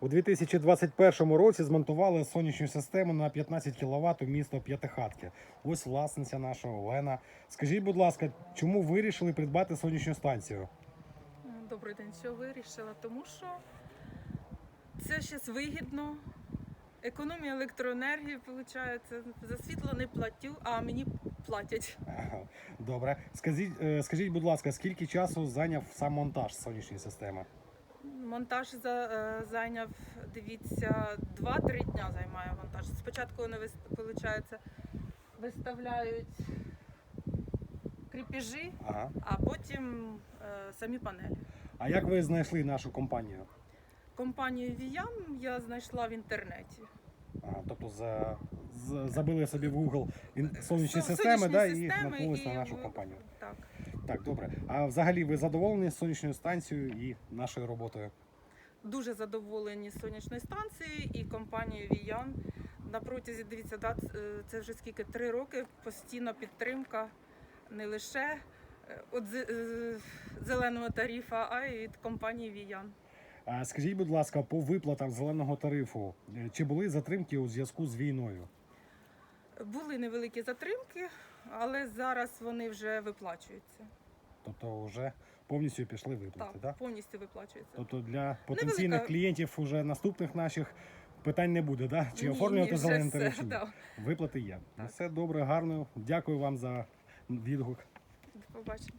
У 2021 році змонтували сонячну систему на 15 кВт у місто П'ятихатки. Ось власниця наша Олена. Скажіть, будь ласка, чому вирішили придбати сонячну станцію? Добрий день, що вирішила? Тому що це зараз вигідно. Економія електроенергії виходить. За світло не платю, а мені платять. Добре. Скажіть, е, скажіть, будь ласка, скільки часу зайняв сам монтаж сонячної системи? Монтаж за, е, зайняв, дивіться, 2-3 дня займає монтаж. Спочатку вони виходить, виставляють кріпежі, Ага. а потім е, самі панелі. А як ви знайшли нашу компанію? Компанію Віян я знайшла в інтернеті. Ага, тобто за, з- забили собі в Google ін- сонячні Со- системи, да, і системи наткнулись на нашу компанію. Так. Так, добре. А взагалі ви задоволені сонячною станцією і нашою роботою? Дуже задоволені сонячною станцією і компанією Віян. На протязі дивіться, да, е, це вже скільки три роки. Постійна підтримка не лише е, від е, зеленого тарифа, а й від компанії Віян. Скажіть, будь ласка, по виплатам зеленого тарифу, е, чи були затримки у зв'язку з війною? Були невеликі затримки, але зараз вони вже виплачуються. Тобто вже повністю пішли виплати, Так, так? повністю виплачуються. Тобто для потенційних Невелика- клієнтів уже наступних наших питань не буде, да? Чи Ні, оформлювати ні, зелений все, чи ні? да. Виплати є. Ну, Так. Все добре, гарно. Дякую вам за відгук. До побачення.